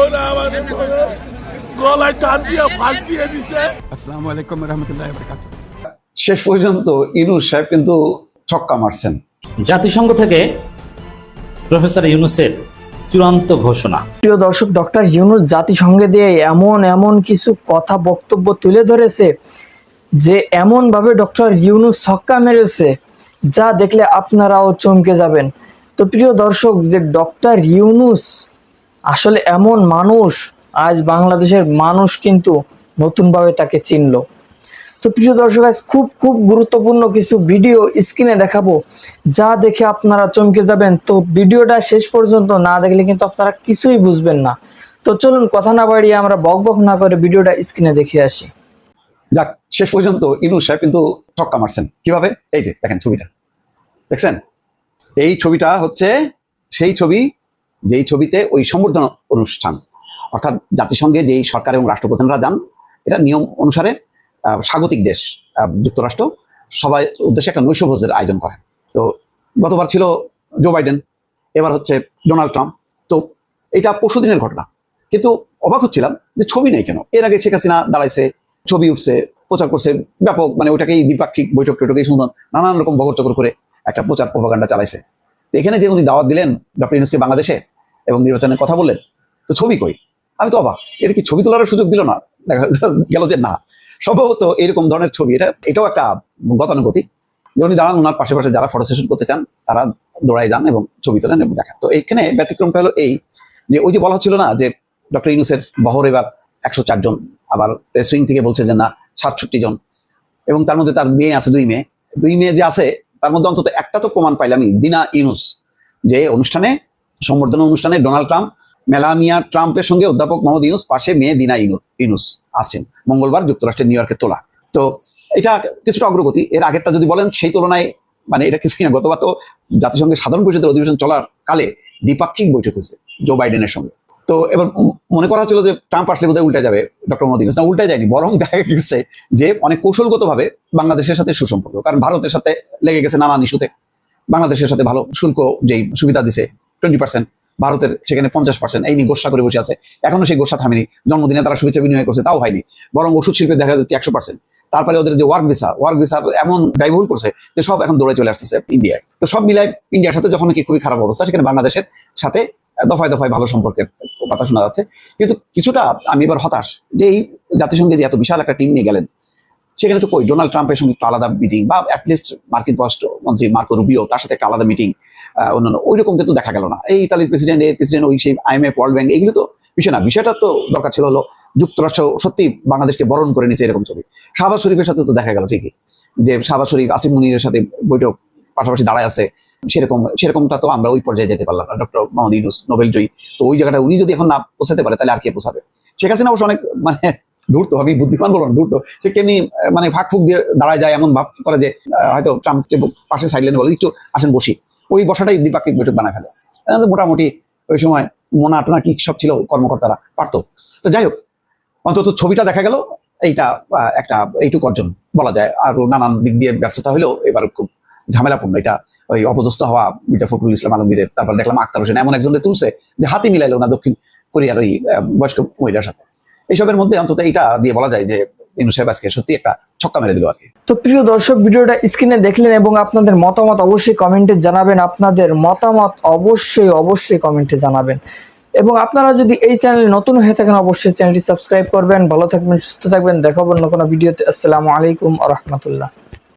ওরা আমাদের গলায় টান দিয়ে ফাঁস দিয়ে দিছে। আসসালামু আলাইকুম রহমতুল্লাহ বরকাতুহ শেষ পর্যন্ত ইনুস সাহেব কিন্তু ছক্কা মারছেন। জাতিসংঘ থেকে প্রফেসর ইউনুসের চূড়ান্ত ঘোষণা। প্রিয় দর্শক ডক্টর ইউনুস জাতিসংঘে দিয়ে এমন এমন কিছু কথা বক্তব্য তুলে ধরেছে যে এমন ভাবে ডক্টর ইউনুস ছক্কা মেরেছে যা দেখলে আপনারাও চমকে যাবেন। তো প্রিয় দর্শক যে ডক্টর ইউনুস আসলে এমন মানুষ আজ বাংলাদেশের মানুষ কিন্তু নতুনভাবে তাকে চিনল। তো প্রিয় দর্শক, আজ খুব খুব গুরুত্বপূর্ণ কিছু ভিডিও স্ক্রিনে দেখাবো, যা দেখে আপনারা চমকে যাবেন। তো ভিডিওটা শেষ পর্যন্ত না দেখলে কিন্তু আপনারা কিছুই বুঝবেন না। তো চলুন, কথা না বাড়িয়ে আমরা বক বক না করে ভিডিওটা স্ক্রিনে দেখে আসি। যাক, শেষ পর্যন্ত ইনুস সাহেব কিন্তু ছক্কা মারছেন। কীভাবে? এই যে, দেখেন ছবিটা। দেখছেন? এই ছবিটা হচ্ছে, সেই ছবি যেই ছবিতে ওই সম্বর্ধনা অনুষ্ঠান, অর্থাৎ জাতিসংঘে যেই সরকার এবং রাষ্ট্রপ্রধানরা যান, এটা নিয়ম অনুসারে স্বাগতিক দেশ যুক্তরাষ্ট্র, সবাই উদ্দেশ্যে একটা নৈশভোজের আয়োজন করেন। তো গতবার ছিল জো বাইডেন এবার হচ্ছে ডোনাল্ড ট্রাম্প তো এটা পরশু দিনের ঘটনা। কিন্তু অবাক হচ্ছিলাম যে ছবি নেই কেন? এর আগে শেখ হাসিনা দাঁড়াইছে, ছবি উঠছে, প্রচার করছে, ব্যাপক মানে ওটাকেই দ্বিপাক্ষিক বৈঠক টৈঠক সুন্দর নানান রকম বগর চকর করে একটা প্রচার প্রভাকাণ্ডা চালাইছে এখানে যে উনি দাওয়াত দিলেন, ডক্টর ইউনুসকে বাংলাদেশে এবং নির্বাচনের কথা বললেন, তো ছবি কই? আমি তো অবাক, এটা কি ছবি তোলার সুযোগ দিল না? দেখা গেল যে না, সম্ভবত এরকম ধরনের ছবি, এটা, এটাও একটা গতানুগতিক। উনি দাঁড়ান, ওনার পাশে পাশে যারা ফটো সেশন করতে চান, তারা দৌড়ায় যান এবং ছবি তোলেন এবং দেখান। তো এখানে ব্যতিক্রমটা হলো এই যে, ওই যে বলা হচ্ছিল না যে, ডক্টর ইউনুসের বহর এবার একশো জন, আবার সুইং থেকে বলছে যে না, সাতষট্টি জন। এবং তার মধ্যে তার মেয়ে আছে, দুই মেয়ে। দুই মেয়ে যে আছে, তার মধ্যে অন্তত একটা তো প্রমাণ পাইলাম আমি দিনা ইউনুস। যে অনুষ্ঠানে সম্বর্ধনা অনুষ্ঠানে ডোনাল্ড ট্রাম্প, মেলানিয়া ট্রাম্পের সঙ্গে অধ্যাপক মোহাম্মদ ইউনুস, পাশে মেয়ে দিনা ইউনুস আছেন। মঙ্গলবার যুক্তরাষ্ট্রের নিউ ইয়র্কে তোলা। তো এটা কিছুটা অগ্রগতি। এর আগেরটা যদি বলেন, সেই তুলনায় মানে এটা কিছুই না। গতবার তো জাতিসংঘের সাধারণ পরিষদের অধিবেশন চলার কালে দ্বিপাক্ষিক বৈঠক হয়েছে জো বাইডেনের সঙ্গে। তো এবার মনে করা হচ্ছিল যে ট্রাম্প আসলে বোধহয় উল্টে যাবে ডক্টর মোদী না, উল্টে যায়নি, বরং দেখা গেছে যে অনেক কৌশলগতভাবে বাংলাদেশের সাথে সুসম্পর্ক। কারণ ভারতের সাথে লেগে গেছে নানান ইস্যুতে। বাংলাদেশের সাথে ভালো শুল্ক যেই সুবিধা দিছে টোয়েন্টি পার্সেন্ট ভারতের সেখানে পঞ্চাশ পার্সেন্ট এই নিয়ে গোসা করে বসে আছে। এখনও সেই গোসা থামেনি। জন্মদিনে তারা শুভেচ্ছা বিনিময় করছে, তাও হয়নি। বরং ওষুধ শিল্পে দেখা যাচ্ছে একশো পার্সেন্ট তারপরে ওদের যে ওয়ার্ক ভিসা ওয়ার্ক ভিসার এমন ব্যয়বহুল করছে যে সব এখন দৌড়ে চলে আসতেছে ইন্ডিয়ায় তো সব মিলায় ইন্ডিয়ার সাথে যখন কি খুবই খারাপ অবস্থা, সেখানে বাংলাদেশের সাথে দফায় দফায় ভালো সম্পর্কের কথা শোনা যাচ্ছে। কিন্তু কিছুটা আমি এবার হতাশ যে এই জাতিসংঘে যে এত বিশাল একটা টিম নিয়ে গেলেন, সেখানে তো কই? ডোনাল্ড ট্রাম্পের সঙ্গে একটা আলাদা মিটিং বা অ্যাটলিস্ট মার্কিন পররাষ্ট্র মন্ত্রী মার্কো রুবিও তার সাথে একটা আলাদা মিটিং অন্যান্য ওই রকম কিন্তু দেখা গেল না। এই ইতালির প্রেসিডেন্ট এর প্রেসিডেন্ট ওই সেই আইএমএফ ওয়ার্ল্ড ব্যাংক এগুলো তো বিষয় না। বিষয়টা তো দরকার ছিল হলো যুক্তরাষ্ট্র সত্যি বাংলাদেশকে বরণ করে নিছে এরকম ছবি। শাহবাজ শরীফের সাথে তো দেখা গেল, ঠিকই। যে শাহবাজ শরীফ আসিম মুনিরের সাথে বৈঠক পাশাপাশি দাঁড়ায় আছে, সেরকম, সেরকমটা তো আমরা ওই পর্যায়ে যেতে পারলাম না। ডক্টর মোহাম্মদ ইউনুস, নোবেল জয়ী। তো ওই জায়গাটা উনি যদি এখন না পৌঁছাতে পারে, তাহলে আর কে পৌঁছাবে? শেখ হাসিনা অবশ্য অনেক মানে ধূর্ত, আমি বুদ্ধিমান বলব না ধূর্ত। সে কেমনি মানে ফাঁক ফুক দিয়ে দাঁড়ায় যায়, এমন ভাব করে যে হয়তো ট্রাম্পকে পাশে সাইড লাইনে বলে, একটু আসেন, বসি। ওই বসাটাই দ্বিপাক্ষিক বৈঠক বানায় ফেলে। মোটামুটি ওই সময় মোনা টোনা কি সব ছিল, কর্মকর্তারা পারতো। তো যাই হোক, অন্তত ছবিটা দেখা গেল, এইটা একটা এইটুকু অর্জন বলা যায়। আর নানান দিক দিয়ে ব্যর্থতা হলেও এবার খুব ঝামেলাপূর্ণ। এটা ওই অপদস্থ হওয়া মির্জা ফখরুল ইসলাম আলমগীরের, তারপর দেখলাম আক্তার হোসেন এমন একজনের তুলছে যে হাতি মিলাইলো না দক্ষিণ কোরিয়ার ওই বয়স্ক মহিলার সাথে। এইসবের মধ্যে অন্তত এইটা দিয়ে বলা যায় যে আজকে সত্যি একটা ছক্কা মেরে দিল তো প্রিয় দর্শক, ভিডিওটা স্ক্রিনে দেখলেন এবং আপনাদের মতামত অবশ্যই কমেন্টে জানাবেন। আপনাদের মতামত অবশ্যই অবশ্যই কমেন্টে জানাবেন। এবং আপনারা যদি এই চ্যানেলে নতুন হয়ে থাকেন, অবশ্যই চ্যানেলটি সাবস্ক্রাইব করবেন। ভালো থাকবেন, সুস্থ থাকবেন। দেখাবো অন্য কোনো ভিডিওতে আসসালামু আলাইকুম রহমতুল্লাহ।